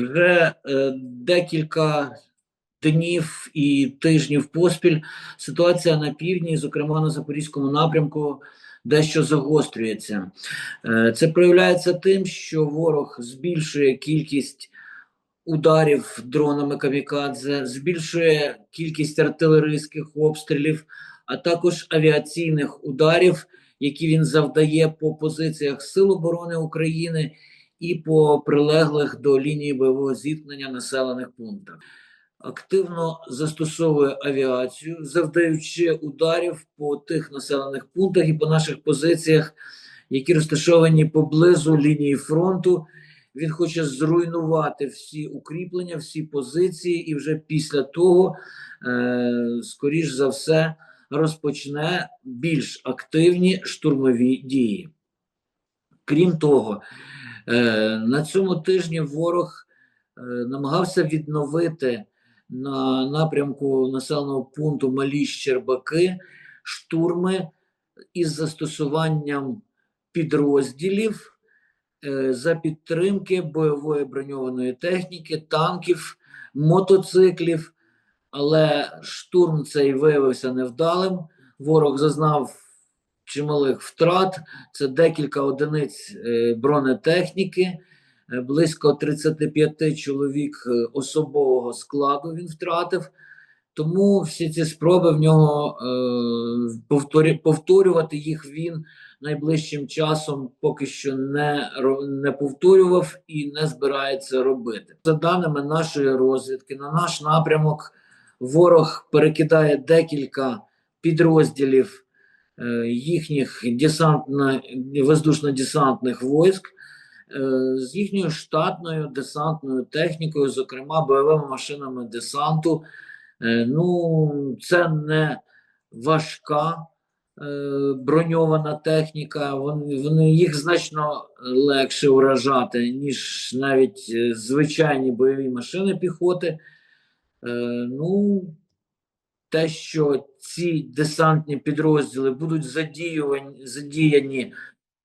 Вже е, декілька днів і тижнів поспіль ситуація на півдні, зокрема на Запорізькому напрямку, дещо загострюється. Е, Це проявляється тим, що ворог збільшує кількість ударів дронами камікадзе, збільшує кількість артилерійських обстрілів, а також авіаційних ударів, які він завдає по позиціях Сил оборони України і по прилеглих до лінії бойового зіткнення населених пунктах. Активно застосовує авіацію, завдаючи ударів по тих населених пунктах і по наших позиціях, які розташовані поблизу лінії фронту. Він хоче зруйнувати всі укріплення, всі позиції, і вже після того, е, скоріш за все, розпочне більш активні штурмові дії. Крім того, е, на цьому тижні ворог е, намагався відновити на напрямку населеного пункту Малі Щербаки штурми із застосуванням підрозділів е, за підтримки бойової броньованої техніки, танків, мотоциклів. Але штурм цей виявився невдалим. Ворог зазнав чималих втрат. Це декілька одиниць е, бронетехніки, е, близько 35 чоловік е, особового складу він втратив. Тому всі ці спроби в нього повторювати їх він найближчим часом поки що не, не повторював і не збирається робити. За даними нашої розвідки, на наш напрямок ворог перекидає декілька підрозділів їхніх десантно воздушно-десантних військ е, з їхньою штатною десантною технікою, зокрема бойовими машинами десанту. Е, Ну, це не важка е, броньована техніка. Вони, вони їх значно легше вражати, ніж навіть е, звичайні бойові машини піхоти. Е, ну, те, що ці десантні підрозділи будуть задіювані, задіяні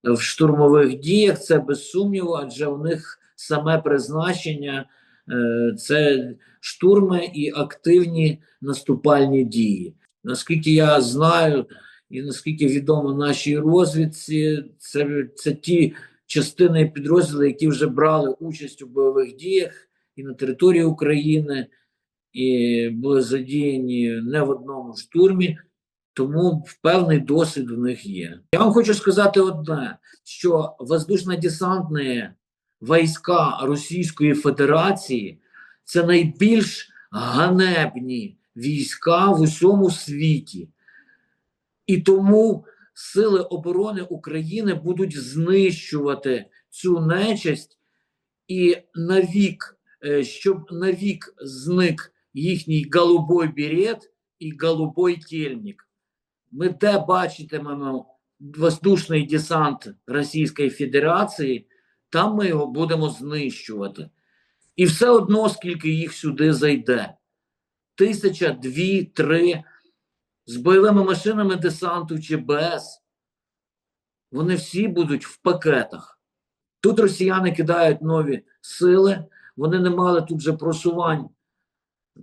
в штурмових діях, це без сумніву, адже у них саме призначення е, це штурми і активні наступальні дії. Наскільки я знаю, і наскільки відомо нашій розвідці, це, це ті частини підрозділи, які вже брали участь у бойових діях і на території України, і були задіяні не в одному штурмі, тому певний досвід в них є. Я вам хочу сказати одне: що воздушно-десантні війська Російської Федерації це найбільш ганебні війська в усьому світі. І тому Сили оборони України будуть знищувати цю нечисть і навік, е, щоб навік зник їхній голубой берет і голубой тельник. Ми де бачитимемо воздушний десант Російської Федерації, там ми його будемо знищувати. І все одно, скільки їх сюди зайде. Тисяча, дві, три з бойовими машинами десанту чи без. Вони всі будуть в пакетах. Тут росіяни кидають нові сили, вони не мали тут же просувань.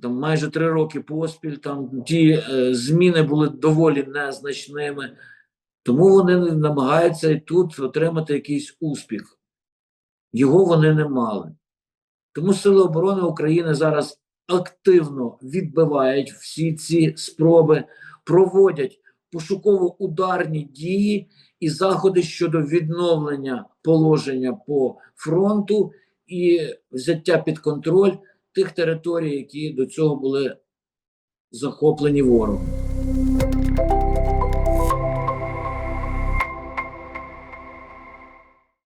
Там майже три роки поспіль, там ті е, зміни були доволі незначними. Тому вони намагаються і тут отримати якийсь успіх. Його вони не мали. Тому Сили оборони України зараз активно відбивають всі ці спроби, проводять пошуково-ударні дії і заходи щодо відновлення положення по фронту і взяття під контроль тих територій, які до цього були захоплені ворогом.